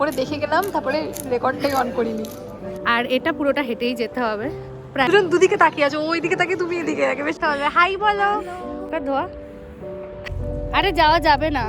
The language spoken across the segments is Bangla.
করে দেখে গেলাম তারপরে রেকর্ডটাই অন করিনি। আর এটা পুরোটা হেঁটেই যেতে হবে। প্রায় দুদিকে তাকিয়ে আছো ওই দিকে তাকিয়ে তুমি এদিকে বেশ হাই বলো। ধোয়া। আরে যাওয়া যাবে না।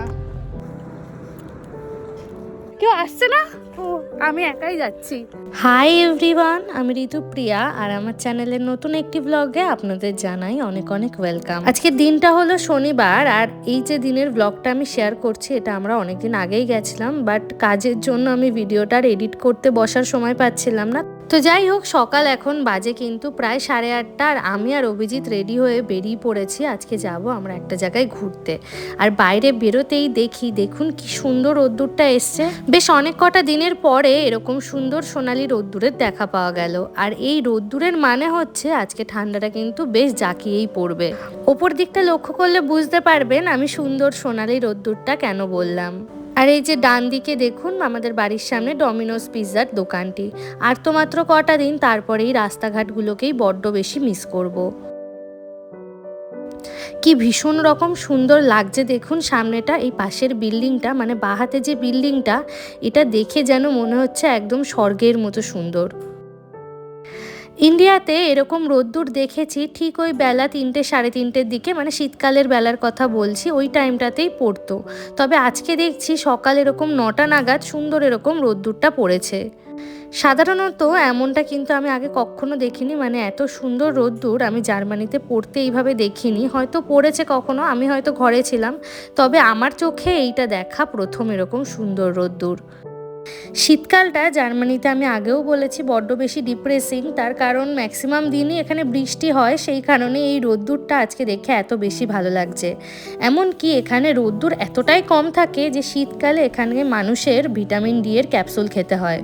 কেউ আসছে না? ও আমি একাই যাচ্ছি। হাই এভরিওয়ান আমি ঋতুপ্রিয়া আর আমার চ্যানেলের নতুন একটি ব্লগে আপনাদের জানাই অনেক অনেক ওয়েলকাম আজকের দিনটা হলো শনিবার আর এই যে দিনের ব্লগটা আমি শেয়ার করছি, এটা আমরা অনেকদিন আগেই গেছিলাম বাট কাজের জন্য আমি ভিডিওটার এডিট করতে বসার সময় পাচ্ছিলাম না। তো যাই হোক, সকাল এখন বাজে কিন্তু প্রায় সাড়ে আটটা আর আমি আর অভিজিৎ রেডি হয়ে বেরিয়ে পড়েছি। আজকে যাব আমরা একটা জায়গায় ঘুরতে। আর বাইরে বেরোতেই দেখি, দেখুন কি সুন্দর রোদ্দুরটা এসছে। বেশ অনেক কটা দিনের পরে এরকম সুন্দর সোনালি রোদ্দুরের দেখা পাওয়া গেল। আর এই রোদ্দুরের মানে হচ্ছে আজকে ঠান্ডাটা কিন্তু বেশ জাকিয়েই পড়বে। ওপর দিকটা লক্ষ্য করলে বুঝতে পারবেন আমি সুন্দর সোনালি রোদ্দুরটা কেন বললাম। আর এই যে ডান দিকে দেখুন, আমাদের বাড়ির সামনে ডমিনোস পিৎজার দোকানটি আর তো মাত্র কটা দিন, তারপরেই রাস্তাঘাটগুলোকেই বড্ড বেশি মিস করব। কি ভীষণ রকম সুন্দর লাগছে, দেখুন সামনেটা, এই পাশের বিল্ডিংটা মানে বাহাতে যে বিল্ডিংটা, এটা দেখে যেন মনে হচ্ছে একদম স্বর্গের মতো সুন্দর ইন্ডিয়াতে এরকম রোদ্দুর দেখেছি, ঠিক ওই বেলা তিনটে, সাড়ে তিনটের দিকে মানে শীতকালের বেলার কথা বলছি, ওই টাইমটাতেই পড়তো। তবে আজকে দেখছি সকাল এরকম নটা নাগাদ সুন্দর এরকম রোদ্দুরটা পড়েছে। সাধারণত এমনটা কিন্তু আমি আগে কখনো দেখিনি মানে এত সুন্দর রোদ্দুর আমি জার্মানিতে পড়তে এইভাবে দেখিনি। হয়তো পড়েছে কখনো, আমি হয়তো ঘরে ছিলাম, তবে আমার চোখে এইটা দেখা প্রথম এরকম সুন্দর রোদ্দুর। শীতকালটা জার্মানিতে আমি আগেও বলেছি, বড্ড বেশি ডিপ্রেসিং তার কারণ ম্যাক্সিমাম দিনই এখানে বৃষ্টি হয়, সেই কারণে এই রোদ্দুরটা আজকে দেখে এত বেশি ভালো লাগছে। এমনকি এখানে রোদ্দুর এতটাই কম থাকে যে শীতকালে এখানে মানুষের ভিটামিন ডি এর ক্যাপসুল খেতে হয়।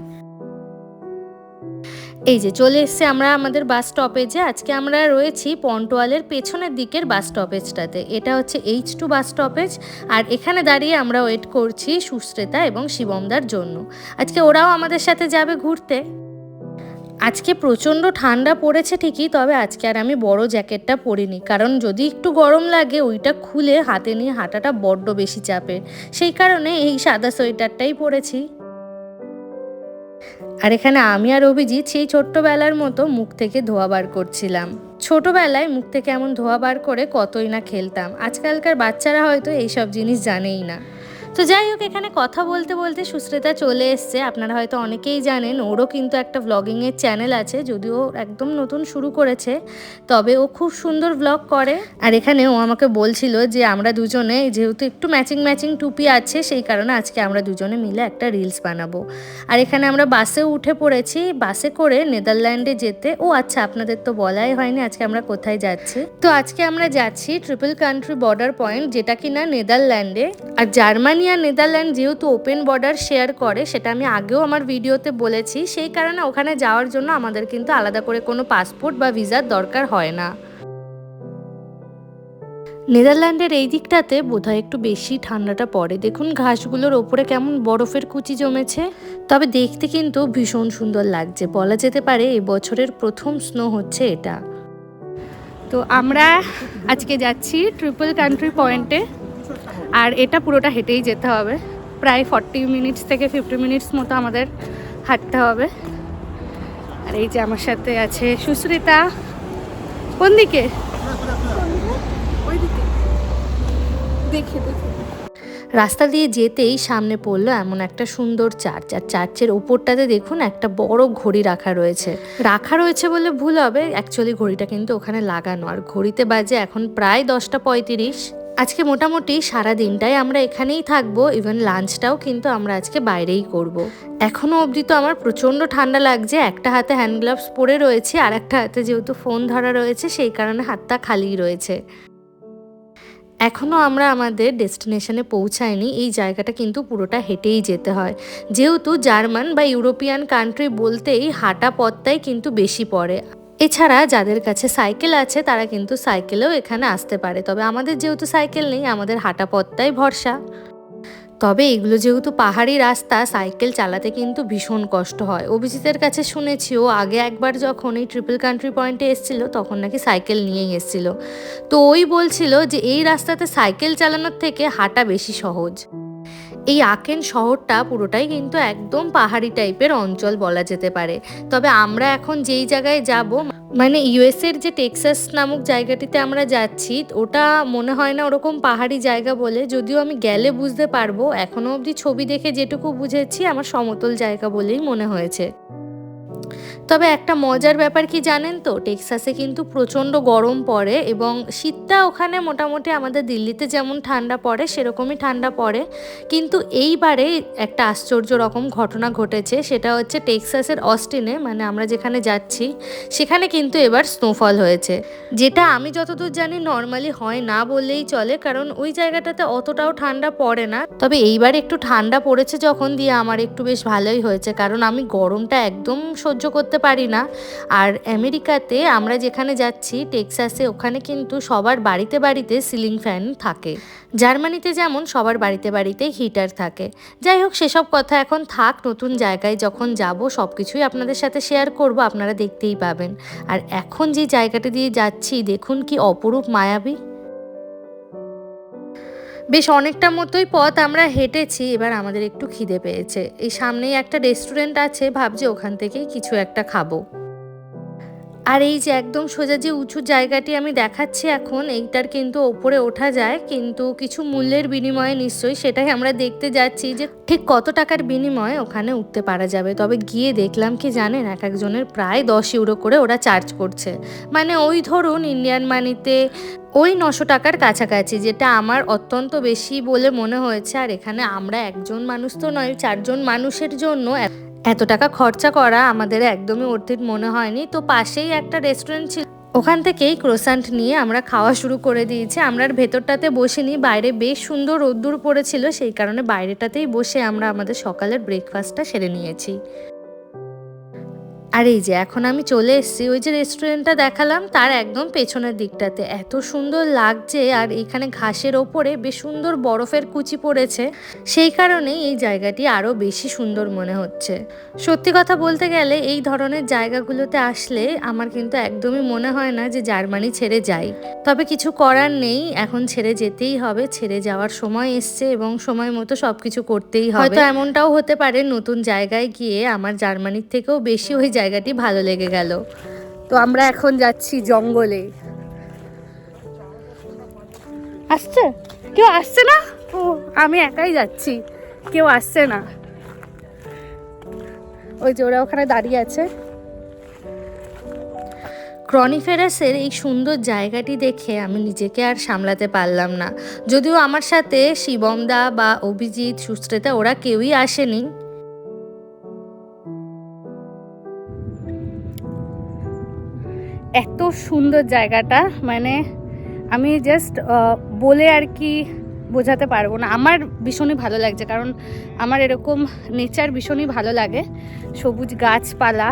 এই যে চলে এসছে আমরা আমাদের বাস স্টপেজে আজকে আমরা রয়েছি পন্টোয়ালের পেছনের দিকের বাস স্টপেজটাতে এটা হচ্ছে এইচ টু বাস স্টপেজ আর এখানে দাঁড়িয়ে আমরা ওয়েট করছি সুশ্রেতা এবং শিবমদার জন্য। আজকে ওরাও আমাদের সাথে যাবে ঘুরতে। আজকে প্রচণ্ড ঠান্ডা পড়েছে ঠিকই, তবে আজকে আর আমি বড় জ্যাকেটটা পরিনি। কারণ যদি একটু গরম লাগে, ওইটা খুলে হাতে নিয়ে হাঁটাটা বড্ড বেশি চাপের। সেই কারণে এই সাদা সোয়েটারটাই পরেছি। আর এখানে আমি আর অভিজিৎ সেই ছোট্টবেলার মতো মুখ থেকে ধোয়া বার করছিলাম। ছোটবেলায় মুখ থেকে এমন ধোয়া বার করে কতই না খেলতাম। আজকালকার বাচ্চারা হয়তো এইসব জিনিস জানেই না। তো যাই হোক, এখানে কথা বলতে বলতে সুশ্রেতা চলে এসছে। আপনারা হয়তো অনেকেই জানেন, ওরও কিন্তু একটা ব্লগিংয়ের চ্যানেল আছে, যদিও একদম নতুন শুরু করেছে। তবে ও খুব সুন্দর ব্লগ করে। আর এখানে ও আমাকে বলছিল যে, আমরা দুজনে যেহেতু একটু ম্যাচিং ম্যাচিং টুপি আছে, সেই কারণে আজকে আমরা দুজনে মিলে একটা রিলস বানাবো। আর এখানে আমরা বাসে উঠে পড়েছি। বাসে করে নেদারল্যান্ডে যেতে। ও আচ্ছা আপনাদের তো বলাই হয়নি আজকে আমরা কোথায় যাচ্ছি। তো আজকে আমরা যাচ্ছি ট্রিপল কান্ট্রি বর্ডার পয়েন্ট যেটা কিনা নেদারল্যান্ডে আর জার্মানি আর নেদারল্যান্ড যেহেতু ওপেন বর্ডার শেয়ার করে, সেটা আমি আগেও আমার ভিডিওতে বলেছি, সেই কারণে ওখানে যাওয়ার জন্য আমাদের কিন্তু আলাদা করে কোনো পাসপোর্ট বা ভিসার দরকার হয় না। নেদারল্যান্ডের এই দিকটাতে বোধহয় একটু বেশি ঠান্ডাটা পড়ে। দেখুন ঘাসগুলোর ওপরে কেমন বরফের কুচি জমেছে। তবে দেখতে কিন্তু ভীষণ সুন্দর লাগছে। বলা যেতে পারে এই বছরের প্রথম স্নো হচ্ছে এটা। তো আমরা আজকে যাচ্ছি ট্রিপল কান্ট্রি পয়েন্টে। আর এটা পুরোটা হেঁটেই যেতে হবে। প্রায় ফর্টি মিনিটস থেকে ফিফটি মিনিটস মতো আমাদের হাঁটতে হবে। আর এই যে আমার সাথে আছে সুশ্রিতা কোন দিকে? দেখে দেখে। রাস্তা দিয়ে যেতেই সামনে পড়ল এমন একটা সুন্দর চার্চ। আর চার্চের ওপরটাতে দেখুন একটা বড় ঘড়ি রাখা রয়েছে। রাখা রয়েছে বলে ভুল হবে। অ্যাকচুয়ালি ঘড়িটা কিন্তু ওখানে লাগানো। আর ঘড়িতে বাজে এখন প্রায় দশটা পঁয়ত্রিশ। আজকে মোটামুটি সারা দিনটাই আমরা এখানেই থাকব ইভেন লাঞ্চটাও কিন্তু আমরা আজকে বাইরেই করব। এখনও অবধি তো আমার প্রচণ্ড ঠান্ডা লাগছে, একটা হাতে হ্যান্ড গ্লাভস পরে রয়েছে, আর একটা হাতে যেহেতু ফোন ধরা রয়েছে, সেই কারণে হাতটা খালি রয়েছে। এখনও আমরা আমাদের ডেস্টিনেশনে পৌঁছায়নি, এই জায়গাটা কিন্তু পুরোটা হেঁটেই যেতে হয়। যেহেতু জার্মান বা ইউরোপিয়ান কান্ট্রি বলতেই হাঁটা পথটাই কিন্তু বেশি পড়ে। এছাড়া যাদের কাছে সাইকেল আছে, তারা কিন্তু সাইকেলেও এখানে আসতে পারে। তবে আমাদের যেহেতু সাইকেল নেই, আমাদের হাঁটা পথটাই ভরসা। তবে এগুলো যেহেতু পাহাড়ি রাস্তা, সাইকেল চালাতে কিন্তু ভীষণ কষ্ট হয়। অভিজিতের কাছে শুনেছি ও আগে একবার যখন এই ট্রিপল কান্ট্রি পয়েন্টে এসেছিল, তখন নাকি সাইকেল নিয়েই এসেছিল। তো ওই বলছিল যে, এই রাস্তাতে সাইকেল চালানোর থেকে হাঁটা বেশি সহজ। এই আকেন শহরটা পুরোটাই কিন্তু একদম পাহাড়ি টাইপের অঞ্চল বলা যেতে পারে। তবে আমরা এখন যেই জায়গায় যাব মানে ইউএসের যে টেক্সাস নামক জায়গাটিতে আমরা যাচ্ছি, ওটা মনে হয় না ওরকম পাহাড়ি জায়গা বলে। যদিও আমি গেলে বুঝতে পারব, এখনও অবধি ছবি দেখে যেটুকু বুঝেছি, আমার সমতল জায়গা বলেই মনে হয়েছে। তবে একটা মজার ব্যাপার কি জানেন তো? টেক্সাসে কিন্তু প্রচণ্ড গরম পড়ে এবং শীতটা ওখানে মোটামুটি আমাদের দিল্লিতে যেমন ঠান্ডা পড়ে, সেরকমই ঠান্ডা পড়ে। কিন্তু এইবারে একটা আশ্চর্য রকম ঘটনা ঘটেছে, সেটা হচ্ছে টেক্সাসের অস্টিনে মানে আমরা যেখানে যাচ্ছি, সেখানে কিন্তু এবার স্নোফল হয়েছে। যেটা আমি যতদূর জানি নর্মালি হয় না বললেই চলে, কারণ ওই জায়গাটাতে অতটাও ঠান্ডা পড়ে না। তবে এইবার একটু ঠান্ডা পড়েছে যখন, দিয়ে আমার একটু বেশ ভালোই হয়েছে, কারণ আমি গরমটা একদম সহ্য করতে পারি না। আর আমেরিকাতে আমরা যেখানে যাচ্ছি, টেক্সাসে ওখানে কিন্তু সবার বাড়িতে বাড়িতে সিলিং ফ্যান থাকে। জার্মানিতে যেমন সবার বাড়িতে বাড়িতে হিটার থাকে। যাই হোক, সেসব কথা এখন থাক, নতুন জায়গায় যখন যাব সব কিছুই আপনাদের সাথে শেয়ার করব, আপনারা দেখতেই পাবেন। আর এখন যে জায়গাটা দিয়ে যাচ্ছি, দেখুন কি অপরূপ, মায়াবী। বেশ অনেকটা মতোই পথ আমরা হেঁটেছি, এবার আমাদের একটু খিদে পেয়েছে। এই সামনেই একটা রেস্টুরেন্ট আছে, ভাবছি ওখান থেকেই কিছু একটা খাব। আর এই যে একদম সোজা যে উঁচু জায়গাটি আমি দেখাচ্ছি এখন, এইটার কিন্তু ওপরে ওঠা যায়, কিন্তু কিছু মূল্যের বিনিময়ে নিশ্চয়ই সেটাই আমরা দেখতে যাচ্ছি যে ঠিক কত টাকার বিনিময়ে ওখানে উঠতে পারা যাবে। তবে গিয়ে দেখলাম কি জানেন, এক একজনের প্রায় দশ ইউরো করে ওরা চার্জ করছে। মানে ওই ধরুন ইন্ডিয়ান মানিতে ওই নশো টাকার কাছাকাছি, যেটা আমার অত্যন্ত বেশি বলে মনে হয়েছে। আর এখানে আমরা একজন মানুষ তো নয়, চারজন মানুষের জন্য এত টাকা খরচা করা আমাদের একদমই অর্থিত মনে হয়নি। তো পাশেই একটা রেস্টুরেন্ট ছিল। ওখান থেকেই ক্রোসান্ট নিয়ে আমরা খাওয়া শুরু করে দিয়েছি। আমরা আর ভেতরটাতে বসিনি। বাইরে বেশ সুন্দর রোদ্দুর পড়েছিল। সেই কারণে বাইরেটাতেই বসে আমরা আমাদের সকালের ব্রেকফাস্টটা সেরে নিয়েছি। আর এই যে এখন আমি চলে এসেছি, ওই যে রেস্টুরেন্টটা দেখালাম, তার একদম পেছনের দিকটাতে। এত সুন্দর লাগছে আর এখানে ঘাসের ওপরে বেশ সুন্দর বরফের কুচি পড়েছে। সেই কারণেই এই জায়গাটি আরও বেশি সুন্দর মনে হচ্ছে। সত্যি কথা বলতে গেলে এই ধরনের জায়গাগুলোতে আসলে আমার কিন্তু একদমই মনে হয় না যে জার্মানি ছেড়ে যাই। তবে কিছু করার নেই, এখন ছেড়ে যেতেই হবে, ছেড়ে যাওয়ার সময় এসছে এবং সময় মতো সব কিছু করতেই হয়তো এমনটাও হতে পারে, নতুন জায়গায় গিয়ে আমার জার্মানির থেকেও বেশি ওই জায়গাটি ভালো লেগে গেল। তো আমরা এখন যাচ্ছি জঙ্গলে। আসছে? কেউ আসছে না? আমি একাই যাচ্ছি। কেউ আসছে না। ওই যে ওরা ওখানে দাঁড়িয়ে আছে। ক্রনিফেরাসের এই সুন্দর জায়গাটি দেখে আমি নিজেকে আর সামলাতে পারলাম না। যদিও আমার সাথে শিবমদা বা অভিজিৎ সুশ্রেতা ওরা কেউই আসেনি। এত সুন্দর জায়গাটা মানে আমি জাস্ট বলে আর কি বোঝাতে পারব না। আমার ভীষণই ভালো লাগছে, কারণ আমার এরকম নেচার ভীষণই ভালো লাগে। সবুজ গাছপালা।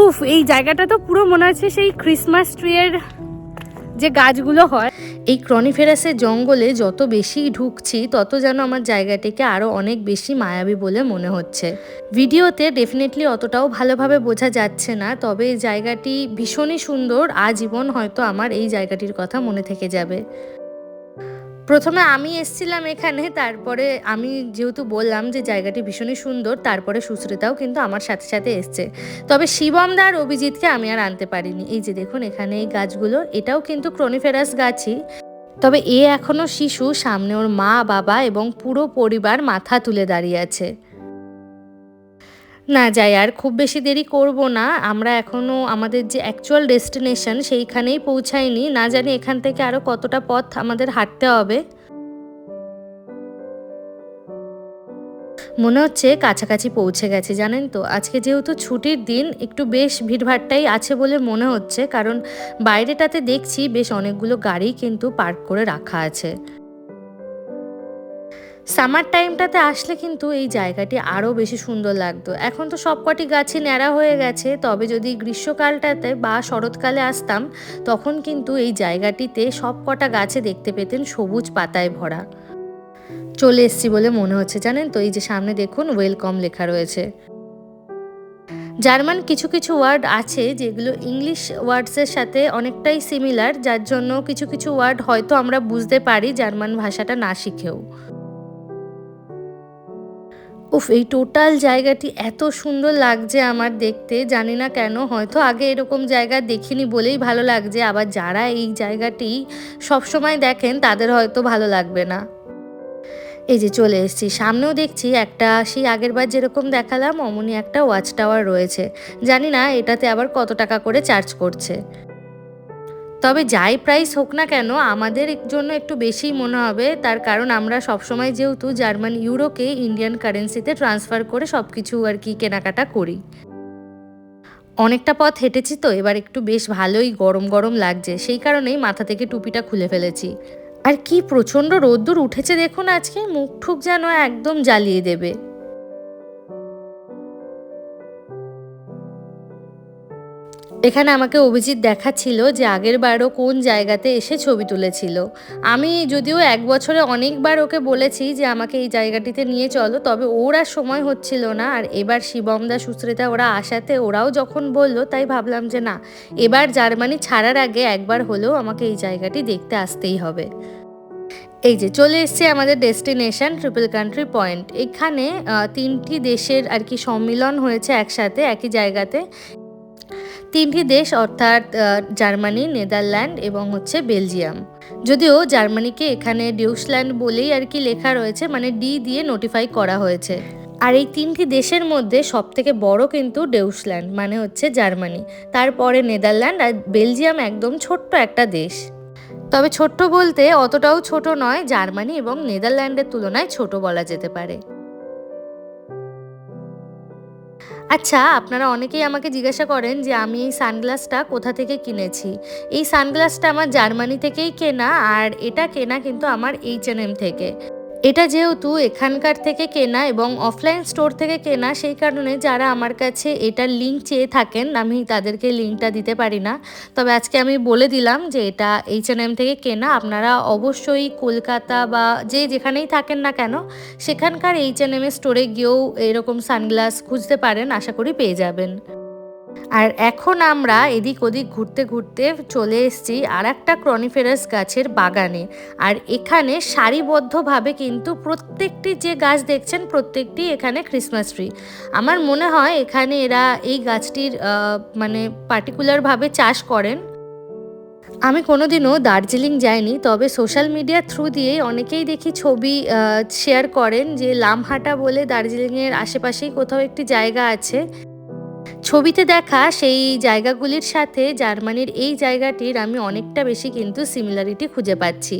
উফ, এই জায়গাটা তো পুরো মনে হচ্ছে সেই ক্রিসমাস ট্রিয়ের যে গাছগুলো হয়। এই ক্রনিফেরাসের জঙ্গলে যত বেশি ঢুকছি, তত যেন আমার জায়গাটিকে আরও অনেক বেশি মায়াবী বলে মনে হচ্ছে। ভিডিওতে ডেফিনেটলি অতটাও ভালোভাবে বোঝা যাচ্ছে না, তবে এই জায়গাটি ভীষণই সুন্দর। আজীবন হয়তো আমার এই জায়গাটির কথা মনে থেকে যাবে। প্রথমে আমি এসছিলাম এখানে, তারপরে আমি যেহেতু বললাম যে জায়গাটি ভীষণই সুন্দর, তারপরে সুশ্রিতাও কিন্তু আমার সাথে সাথে এসছে। তবে শিবম দা আর অভিজিৎকে আমি আর আনতে পারিনি। এই যে দেখুন এখানে এই গাছগুলো, এটাও কিন্তু ক্রনিফেরাস গাছই। তবে এ এখনও শিশু, সামনে ওর মা, বাবা এবং পুরো পরিবার মাথা তুলে দাঁড়িয়ে আছে। না যাই, আর খুব বেশি দেরি করব না। আমরা এখনও আমাদের যে অ্যাকচুয়াল ডেস্টিনেশন সেইখানেই পৌঁছাইনি। না জানি এখান থেকে আরও কতটা পথ আমাদের হাঁটতে হবে। মনে হচ্ছে কাছাকাছি পৌঁছে গেছে, জানেন তো? আজকে যেহেতু ছুটির দিন, একটু বেশ ভিড়ভাট্টাই আছে বলে মনে হচ্ছে। কারণ বাইরেটাতে দেখছি বেশ অনেকগুলো গাড়ি কিন্তু পার্ক করে রাখা আছে। সামার টাইমটাতে আসলে কিন্তু এই জায়গাটি আরও বেশি সুন্দর লাগতো। এখন তো সবকটি গাছই ন্যাড়া হয়ে গেছে। তবে যদি গ্রীষ্মকালটাতে বা শরৎকালে আসতাম, তখন কিন্তু এই জায়গাটিতে সব কটা গাছে দেখতে পেতেন সবুজ পাতায় ভরা। চলে এসছি বলে মনে হচ্ছে, জানেন তো? এই যে সামনে দেখুন ওয়েলকাম লেখা রয়েছে। জার্মান কিছু কিছু ওয়ার্ড আছে যেগুলো ইংলিশ ওয়ার্ডসের সাথে অনেকটাই সিমিলার যার জন্য কিছু কিছু ওয়ার্ড হয়তো আমরা বুঝতে পারি জার্মান ভাষাটা না শিখেও। উফ, এই টোটাল জায়গাটি এত সুন্দর লাগছে আমার দেখতে, জানি না কেন, হয়তো আগে এরকম জায়গা দেখিনি বলেই ভালো লাগছে, আবার যারা এই জায়গাটি সবসময় দেখেন, তাদের হয়তো ভালো লাগবে না। এই যে চলে এসেছি, সামনেও দেখছি একটা, সেই আগের বার যেরকম দেখালাম, অমনি একটা ওয়াচ টাওয়ার রয়েছে। জানি না এটাতে আবার কত টাকা করে চার্জ করছে। তবে যাই প্রাইস হোক না কেন, আমাদের জন্য একটু বেশিই মনে হবে। তার কারণ আমরা সবসময় যেহেতু জার্মান, ইউরোকে ইন্ডিয়ান কারেন্সিতে ট্রান্সফার করে সব কিছু আর কি কেনাকাটা করি। অনেকটা পথ হেঁটেছি তো, এবার একটু বেশ ভালোই গরম গরম লাগছে। সেই কারণেই মাথা থেকে টুপিটা খুলে ফেলেছি। আর কি প্রচণ্ড রোদ্দুর উঠেছে দেখুন আজকে, মুখ ঠুক যেন একদম জ্বালিয়ে দেবে। এখানে আমাকে অভিজিৎ দেখাচ্ছিল যে আগের বারও কোন জায়গাতে এসে ছবি তুলেছিল। আমি যদিও এক বছরে অনেকবার ওকে বলেছি যে আমাকে এই জায়গাটিতে নিয়ে চলো, তবে ওর সময় হচ্ছিল না। আর এবার শিবমদা সুশ্রিতা ওরা আসাতে ওরাও যখন বলল, তাই ভাবলাম যে না, এবার জার্মানি ছাড়ার আগে একবার হলেও আমাকে এই জায়গাটি দেখতে আসতেই হবে। এই যে, চলে এসছে আমাদের ডেস্টিনেশন, ট্রিপল কান্ট্রি পয়েন্ট। এখানে তিনটি দেশের আর কি সম্মিলন হয়েছে একসাথে, একই জায়গাতে। তিনটি দেশ অর্থাৎ জার্মানি, নেদারল্যান্ড এবং হচ্ছে বেলজিয়াম। যদিও জার্মানিকে এখানে ডিউসল্যান্ড বলেই আর কি লেখা রয়েছে মানে ডি দিয়ে নোটিফাই করা হয়েছে। আর এই তিনটি দেশের মধ্যে সব থেকে বড় কিন্তু ডেউসল্যান্ড মানে হচ্ছে জার্মানি। তারপরে নেদারল্যান্ড আর বেলজিয়াম একদম ছোট্ট একটা দেশ। তবে ছোট্ট বলতে অতটাও ছোট নয়, জার্মানি এবং নেদারল্যান্ডের তুলনায় ছোট বলা যেতে পারে। আচ্ছা আপনারা অনেকেই আমাকে জিজ্ঞাসা করেন যে আমি এই সানগ্লাসটা কোথা থেকে কিনেছি। এই সানগ্লাসটা আমার জার্মানি থেকেই কেনা আর এটা কেনা কিন্তু আমার এইচ থেকে। এটা যেহেতু এখানকার থেকে কেনা এবং অফলাইন স্টোর থেকে কেনা, সেই কারণে যারা আমার কাছে এটার লিঙ্ক চেয়ে থাকেন, আমি তাদেরকে লিঙ্কটা দিতে পারি না। তবে আজকে আমি বলে দিলাম যে এটা এইচ এন এম থেকে কেনা। আপনারা অবশ্যই কলকাতা বা যে যেখানেই থাকেন না কেন, সেখানকার এইচ এন এম স্টোরে গিয়েও এরকম সানগ্লাস খুঁজতে পারেন, আশা করি পেয়ে যাবেন। আর এখন আমরা এদিক ওদিক ঘুরতে ঘুরতে চলে এসেছি আর একটা ক্রনিফেরাস গাছের বাগানে। আর এখানে সারিবদ্ধভাবে কিন্তু প্রত্যেকটি যে গাছ দেখছেন, প্রত্যেকটি এখানে ক্রিসমাস ট্রি আমার মনে হয় এখানে এরা এই গাছটির মানে পার্টিকুলারভাবে চাষ করেন। আমি কোনোদিনও দার্জিলিং যাইনি, তবে সোশ্যাল মিডিয়া থ্রু দিয়েই অনেকেই দেখি ছবি শেয়ার করেন যে লামহাটা বলে দার্জিলিংয়ের আশেপাশেই কোথাও একটি জায়গা আছে। ছবিতে দেখা সেই জায়গাগুলির সাথে জার্মানির এই জায়গাটির আমি অনেকটা বেশি কিন্তু সিমিলারিটি খুঁজে পাচ্ছি।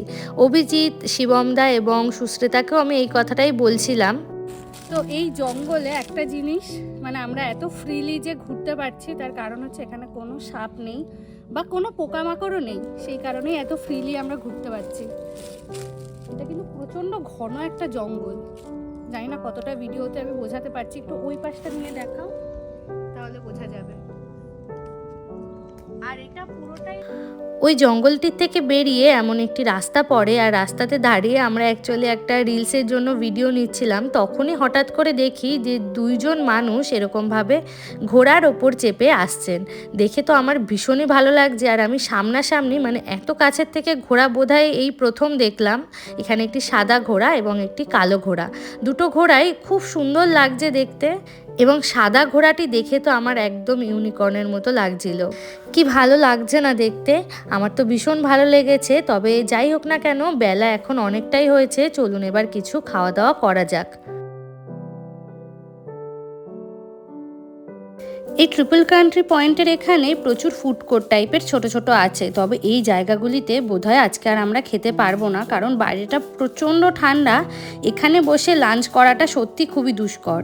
অভিজিৎ, শিবমদা এবং সুশ্রিতাকেও আমি এই কথাটাই বলছিলাম। তো এই জঙ্গলে একটা জিনিস মানে আমরা এত ফ্রিলি যে ঘুরতে পারছি, তার কারণ হচ্ছে এখানে কোনো সাপ নেই বা কোনো পোকামাকড়ও নেই। সেই কারণেই এত ফ্রিলি আমরা ঘুরতে পারছি। এটা কিন্তু প্রচণ্ড ঘন একটা জঙ্গল। জানি না কতটা ভিডিওতে আমি বোঝাতে পারছি। একটু ওই পাশটা নিয়ে দেখাও। তাহলে বোঝা যাবে। আর এটা ওই জঙ্গলটির থেকে বেরিয়ে এমন একটি রাস্তা পড়ে, আর রাস্তাতে দাঁড়িয়ে আমরা অ্যাকচুয়ালি একটা রিলসের জন্য ভিডিও নিচ্ছিলাম। তখনই হঠাৎ করে দেখি যে দুইজন মানুষ এরকমভাবে ঘোড়ার ওপর চেপে আসছেন। দেখে তো আমার ভীষণই ভালো লাগছে, আর আমি সামনাসামনি মানে এত কাছের থেকে ঘোড়া বোধহয় এই প্রথম দেখলাম। এখানে একটি সাদা ঘোড়া এবং একটি কালো ঘোড়া। দুটো ঘোড়াই খুব সুন্দর লাগছে দেখতে। এবং সাদা ঘোড়াটি দেখে তো আমার একদম ইউনিকর্নের মতো লাগছিল। কি ভালো লাগছে না দেখতে? আমার তো ভীষণ ভালো লেগেছে, তবে যাই হোক না কেন, বেলা এখন অনেকটাই হয়েছে, চলুন এবার কিছু খাওয়া দাওয়া করা যাক। এই ট্রিপল কান্ট্রি পয়েন্টের এখানে প্রচুর ফুড কোর্ট টাইপের ছোট ছোট আছে, তবে এই জায়গাগুলিতে বোধহয় আজকে আর আমরা খেতে পারব না, কারণ বাইরেটা প্রচণ্ড ঠান্ডা। এখানে বসে লাঞ্চ করাটা সত্যি খুবই দুষ্কর।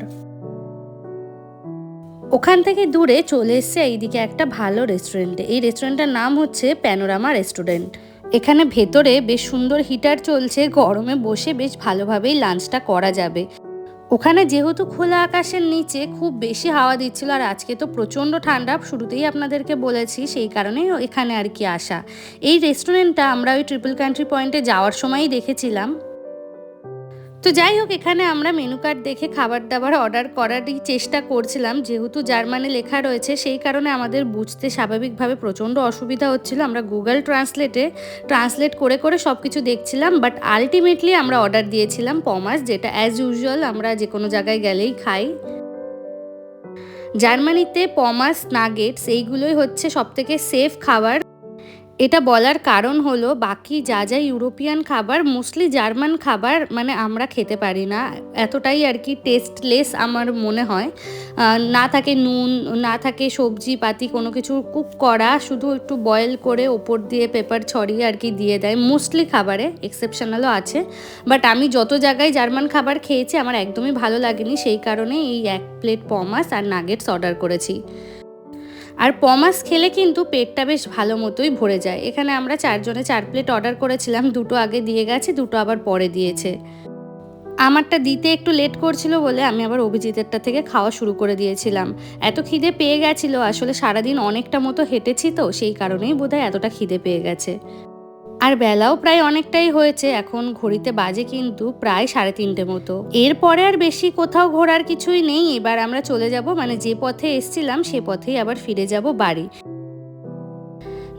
ওখান থেকে দূরে চলে এসছে এইদিকে একটা ভালো রেস্টুরেন্টে এই রেস্টুরেন্টটার নাম হচ্ছে প্যানোরামা রেস্টুরেন্ট এখানে ভেতরে বেশ সুন্দর হিটার চলছে, গরমে বসে বেশ ভালোভাবেই লাঞ্চটা করা যাবে। ওখানে যেহেতু খোলা আকাশের নিচে খুব বেশি হাওয়া দিচ্ছিল আর আজকে তো প্রচণ্ড ঠান্ডা, শুরুতেই আপনাদেরকে বলেছি সেই কারণেই এখানে আর কি আসা। এই রেস্টুরেন্টটা আমরা ওই ট্রিপল কান্ট্রি পয়েন্টে যাওয়ার সময়ই দেখেছিলাম। তো যাই হোক, এখানে আমরা মেনু কার্ড দেখে খাবার দাবার অর্ডার করারই চেষ্টা করছিলাম। যেহেতু জার্মানে লেখা রয়েছে, সেই কারণে আমাদের বুঝতে স্বাভাবিকভাবে প্রচণ্ড অসুবিধা হচ্ছিল। আমরা গুগল ট্রান্সলেটে ট্রান্সলেট করে করে সব কিছু দেখছিলাম বাট আলটিমেটলি আমরা অর্ডার দিয়েছিলাম পমাস যেটা অ্যাজ ইউজুয়াল আমরা যে কোনো জায়গায় গেলেই খাই। জার্মানিতে পমাস নাগেটস এইগুলোই হচ্ছে সবথেকে সেফ খাবার। এটা বলার কারণ হলো বাকি যা যা ইউরোপিয়ান খাবার, মোস্টলি জার্মান খাবার মানে আমরা খেতে পারি না। এতটাই আর কি টেস্টলেস আমার মনে হয়। না থাকে নুন, না থাকে সবজি পাতি, কোনো কিছু কুক করা, শুধু একটু বয়েল করে ওপর দিয়ে পেপার ছড়িয়ে আর কি দিয়ে দেয়। মোস্টলি খাবারে এক্সেপশনালও আছে। বাট আমি যত জায়গায় জার্মান খাবার খেয়েছি, আমার একদমই ভালো লাগেনি। সেই কারণে এই এক প্লেট পমাস আর নাগেটস অর্ডার করেছি। আর পমাস খেলে কিন্তু পেটটা বেশ ভালো মতোই ভরে যায়। এখানে আমরা চারজনে চার প্লেট অর্ডার করেছিলাম, দুটো আগে দিয়ে গেছে, দুটো আবার পরে দিয়েছে। আমারটা দিতে একটু লেট করছিল বলে আমি আবার অভিজিতেরটা থেকে খাওয়া শুরু করে দিয়েছিলাম। এত খিদে পেয়ে গেছিল, আসলে সারাদিন অনেকটা মতো হেঁটেছি তো, সেই কারণেই বোধহয় এতটা খিদে পেয়ে গেছে। আর বেলাও প্রায় অনেকটাই হয়েছে, এখন ঘড়িতে বাজে কিন্তু প্রায় সাড়ে তিনটে মতো। এরপরে আর বেশি কোথাও ঘোরার কিছুই নেই, এবার আমরা চলে যাব মানে যে পথে এসছিলাম সে পথেই আবার ফিরে যাব বাড়ি।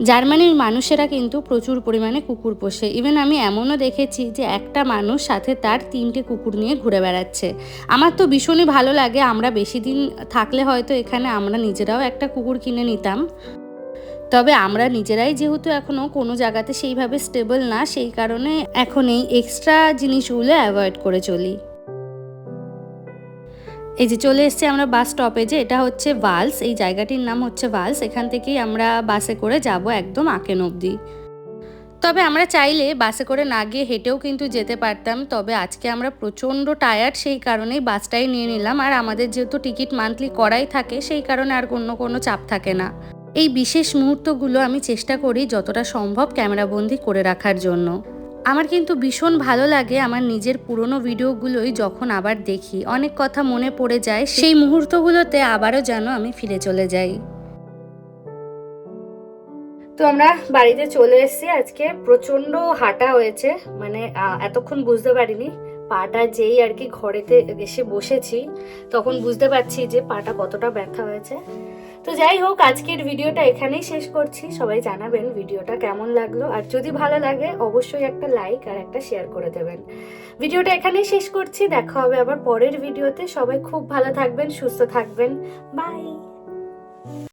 জার্মানির মানুষেরা কিন্তু প্রচুর পরিমাণে কুকুর পোষে। ইভেন আমি এমনও দেখেছি যে একটা মানুষ সাথে তার তিনটে কুকুর নিয়ে ঘুরে বেড়াচ্ছে। আমার তো ভীষণই ভালো লাগে, আমরা বেশি দিন থাকলে হয়তো এখানে আমরা নিজেরাও একটা কুকুর কিনে নিতাম। তবে আমরা নিজেরাই যেহেতু এখনও কোনো জায়গাতে সেইভাবে স্টেবল না, সেই কারণে এখন এই এক্সট্রা জিনিসগুলো অ্যাভয়েড করে চলি। এই যে চলে এসেছি আমরা বাস স্টপেজে এটা হচ্ছে ভালস এই জায়গাটির নাম হচ্ছে ভালস এখান থেকেই আমরা বাসে করে যাব একদম আকেন অবধি। তবে আমরা চাইলে বাসে করে না গিয়ে হেঁটেও কিন্তু যেতে পারতাম, তবে আজকে আমরা প্রচণ্ড টায়ার্ড সেই কারণেই বাসটাই নিয়ে নিলাম। আর আমাদের যেহেতু টিকিট মান্থলি করাই থাকে, সেই কারণে আর কোনো কোনো চাপ থাকে না। এই বিশেষ মুহূর্তগুলো আমি চেষ্টা করি যতটা সম্ভব ক্যামেরাবন্দি করে রাখার জন্য। আমার কিন্তু ভীষণ ভালো লাগে আমার নিজের পুরনো ভিডিওগুলোই যখন আবার দেখি, অনেক কথা মনে পড়ে যায়, সেই মুহূর্তগুলোতে আবারও যেন আমি ফিরে চলে যাই। তো আমরা বাড়িতে চলে এসেছি, আজকে প্রচণ্ড হাঁটা হয়েছে মানে এতক্ষণ বুঝতে পারিনি, পাটা যেই আর কি ঘরেতে এসে বসেছি, তখন বুঝতে পারছি যে পাটা কতটা ব্যথা হয়েছে। তো যাই হোক, আজকের ভিডিওটা এখানেই শেষ করছি। সবাই জানাবেন ভিডিওটা কেমন লাগল। আর যদি ভালো লাগে, অবশ্যই একটা লাইক আর একটা শেয়ার করে দেবেন। ভিডিওটা এখানেই শেষ করছি। দেখা হবে আবার পরের ভিডিওতে। সবাই খুব ভালো থাকবেন, সুস্থ থাকবেন। বাই।